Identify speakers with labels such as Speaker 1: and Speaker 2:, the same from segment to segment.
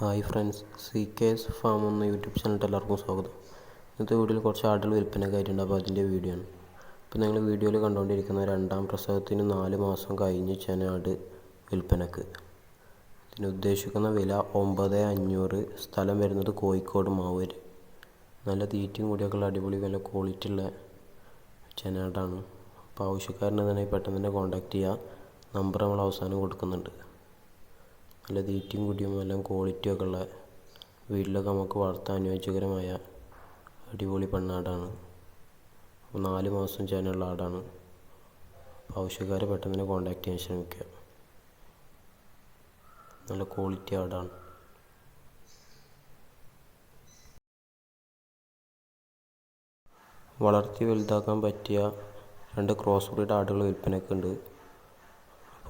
Speaker 1: Hi friends C K S farm എന്ന YouTube ചാനലിൽ എല്ലാവർക്കും സ്വാഗതം. ഇന്നത്തെ വീഡിയോയിൽ കുറച്ച് ആടുകൾ കാര്യമുണ്ട് അപ്പോൾ അതിന്റെ വീഡിയോ ആണ്. അപ്പോൾ നിങ്ങൾ വീഡിയോയിൽ കണ്ടുകൊണ്ടിരിക്കുന്ന രണ്ടാം പ്രസവത്തിന് നാല് മാസം കഴിഞ്ഞ് ചെന ആട് വിൽപ്പനക്ക്. ഇതിന് ഉദ്ദേശിക്കുന്ന വില ഒമ്പത് അഞ്ഞൂറ് സ്ഥലം വരുന്നത് കോഴിക്കോട് മാവൂര്. നല്ല തീറ്റയും കൂടിയൊക്കെയുള്ള അടിപൊളി വില ക്വാളിറ്റി ഉള്ള ചെനാടാണ്. അപ്പോൾ ആവശ്യക്കാരനെ തന്നെ പെട്ടെന്ന് തന്നെ കോൺടാക്റ്റ് ചെയ്യുക നമ്പർ നമ്മൾ അവസാനം കൊടുക്കുന്നുണ്ട്. നല്ല തീറ്റയും കുടിയും എല്ലാം ക്വാളിറ്റിയൊക്കെ ഉള്ള വീട്ടിലൊക്കെ നമുക്ക് വളർത്താൻ അനുയോജ്യകരമായ അടിപൊളി പെണ്ണാടാണ്. നാല് മാസം ചേനുള്ള ആടാണ്. ആവശ്യക്കാരെ പെട്ടെന്ന് തന്നെ കോൺടാക്ട് ചെയ്യാൻ ശ്രമിക്കുക. നല്ല ക്വാളിറ്റി ആടാണ്. വളർത്തി വലുതാക്കാൻ പറ്റിയ രണ്ട് ക്രോസ് ബ്രീഡ് ആടുകൾ വിൽപ്പനയ്ക്കുണ്ട്.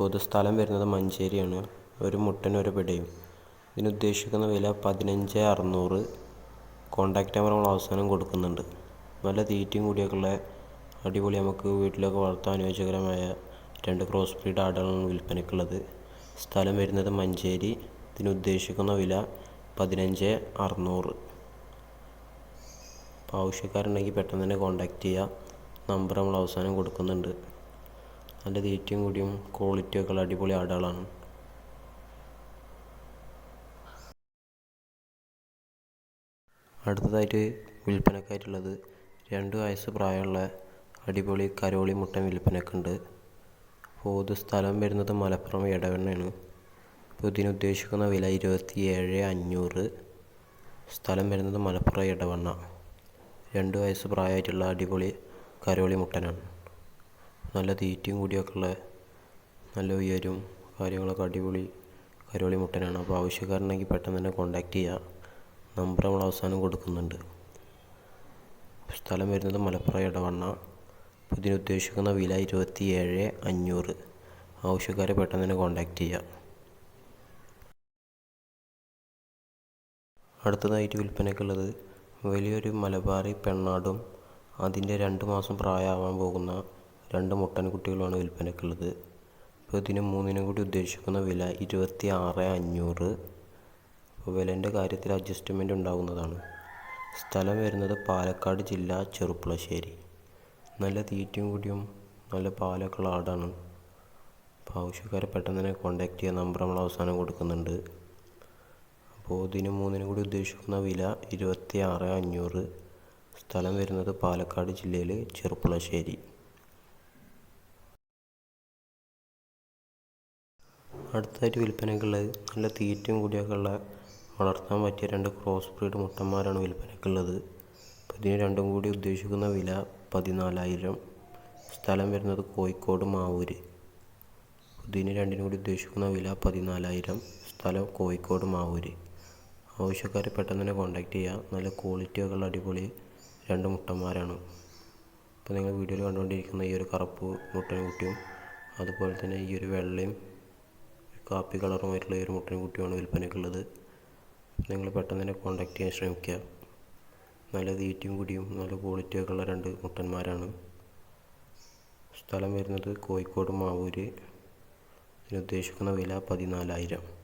Speaker 1: ഇത് സ്ഥലം വരുന്നത് മഞ്ചേരിയാണ്. ഒരു മുട്ടനും ഒരു പിടയും. ഇതിന് ഉദ്ദേശിക്കുന്ന വില പതിനഞ്ച് അറുന്നൂറ്. കോണ്ടാക്ട് നമ്പർ നമ്മൾ അവസാനം കൊടുക്കുന്നുണ്ട്. നല്ല തീറ്റയും കൂടിയൊക്കെയുള്ള അടിപൊളി നമുക്ക് വീട്ടിലൊക്കെ വളർത്താൻ അനുയോജ്യകരമായ രണ്ട് ക്രോസ് ബ്രീഡ് ആടുകളാണ് വിൽപ്പനയ്ക്കുള്ളത് സ്ഥലം വരുന്നത് മഞ്ചേരി. ഇതിന് ഉദ്ദേശിക്കുന്ന വില പതിനഞ്ച് അറുന്നൂറ്. അപ്പോൾ ആവശ്യക്കാരുണ്ടെങ്കിൽ പെട്ടെന്ന് തന്നെ കോൺടാക്റ്റ് ചെയ്യുക നമ്പർ നമ്മൾ അവസാനം കൊടുക്കുന്നുണ്ട്. നല്ല തീറ്റയും കൂടിയും ക്വാളിറ്റിയൊക്കെ ഉള്ള അടിപൊളി ആടുകളാണ്. അടുത്തതായിട്ട് വിൽപ്പനക്കായിട്ടുള്ളത് രണ്ട് വയസ്സ് പ്രായമുള്ള അടിപൊളി കരോളി മുട്ടൻ വിൽപ്പനക്കുണ്ട് ഇത് സ്ഥലം വരുന്നത് മലപ്പുറം ഇടവണ്ണയാണ് അപ്പോൾ ഇതിനുദ്ദേശിക്കുന്ന വില ഇരുപത്തി ഏഴ് അഞ്ഞൂറ്. സ്ഥലം വരുന്നത് മലപ്പുറം ഇടവണ്ണ രണ്ട് വയസ്സ് പ്രായമായിട്ടുള്ള അടിപൊളി കരോളി മുട്ടനാണ്. നല്ല തീറ്റയും കൂടിയൊക്കെ ഉള്ള നല്ല ഉയരും കാര്യങ്ങളൊക്കെ അടിപൊളി കരോളി മുട്ടനാണ്. അപ്പോൾ ആവശ്യക്കാരുണ്ടെങ്കിൽ പെട്ടെന്ന് തന്നെ കോൺടാക്റ്റ് ചെയ്യുക നമ്പർ നമ്മൾ അവസാനം കൊടുക്കുന്നുണ്ട്. സ്ഥലം വരുന്നത് മലപ്പുറം ഇടവണ്ണ ഇതിന് ഉദ്ദേശിക്കുന്ന വില ഇരുപത്തി ഏഴ് അഞ്ഞൂറ്. ആവശ്യക്കാരെ പെട്ടെന്ന് തന്നെ കോൺടാക്റ്റ് ചെയ്യാം. അടുത്തതായിട്ട് വിൽപ്പനയ്ക്കുള്ളത് വലിയൊരു മലബാറി പെണ്ണാടും അതിന്റെ രണ്ട് മാസം പ്രായമാവാൻ പോകുന്ന രണ്ട് മുട്ടൻ കുട്ടികളുമാണ് വിൽപ്പനയ്ക്കുള്ളത് അപ്പോൾ ഇതിന് മൂന്നിനും കൂടി ഉദ്ദേശിക്കുന്ന വില ഇരുപത്തി ആറ് അഞ്ഞൂറ്. വിലേന്റെ കാര്യത്തിൽ അഡ്ജസ്റ്റ്മെന്റ് ഉണ്ടാകുന്നതാണ്. സ്ഥലം വരുന്നത് പാലക്കാട് ജില്ല ചെറുപ്പുളശ്ശേരി. നല്ല തീറ്റയും കൂടിയും നല്ല പാലൊക്കെ ഉള്ള ആടാണ്. അപ്പോൾ ആവശ്യക്കാരെ പെട്ടെന്ന് തന്നെ കോൺടാക്ട് ചെയ്യാൻ നമ്പർ നമ്മൾ അവസാനം കൊടുക്കുന്നുണ്ട്. അപ്പോൾ ഇതിന് മൂന്നിനും കൂടി ഉദ്ദേശിക്കുന്ന വില ഇരുപത്തി ആറ് അഞ്ഞൂറ്. സ്ഥലം വരുന്നത് പാലക്കാട് ജില്ലയിൽ ചെറുപ്പുളശ്ശേരി. അടുത്തായിട്ട് വിൽപ്പനയ്ക്കുള്ളത് നല്ല തീറ്റയും കൂടിയൊക്കെ ഉള്ള വളർത്താൻ പറ്റിയ രണ്ട് ക്രോസ് ബ്രീഡ് മുട്ടന്മാരാണ് വിൽപ്പനയ്ക്കുള്ളത് അപ്പോൾ ഇതിന് രണ്ടും കൂടി ഉദ്ദേശിക്കുന്ന വില പതിനാലായിരം. സ്ഥലം വരുന്നത് കോഴിക്കോട് മാവൂര്. ഇതിന് രണ്ടിനും കൂടി ഉദ്ദേശിക്കുന്ന വില പതിനാലായിരം. സ്ഥലം കോഴിക്കോട് മാവൂര്. ആവശ്യക്കാരെ പെട്ടെന്ന് തന്നെ കോൺടാക്ട് ചെയ്യുക നല്ല ക്വാളിറ്റിയൊക്കെ ഉള്ള അടിപൊളി രണ്ട് മുട്ടന്മാരാണ്. ഇപ്പോൾ നിങ്ങൾ വീഡിയോയിൽ കണ്ടുകൊണ്ടിരിക്കുന്ന ഈ ഒരു കറുപ്പ് മുട്ടൻകുട്ടിയും അതുപോലെ തന്നെ ഈ ഒരു വെള്ളയും കാപ്പി കളറുമായിട്ടുള്ള ഈ ഒരു മുട്ടൻകുട്ടിയുമാണ് വിൽപ്പനയ്ക്കുള്ളത് നിങ്ങൾ പെട്ടെന്ന് തന്നെ കോൺടാക്ട് ചെയ്യാൻ ശ്രമിക്കുക. നല്ല തീറ്റയും കുടിയും നല്ല ക്വാളിറ്റിയൊക്കെ ഉള്ള രണ്ട് മുട്ടന്മാരാണ്. സ്ഥലം വരുന്നത് കോഴിക്കോട് മാവൂര്. ഇതിന് ഉദ്ദേശിക്കുന്ന വില പതിനാലായിരം.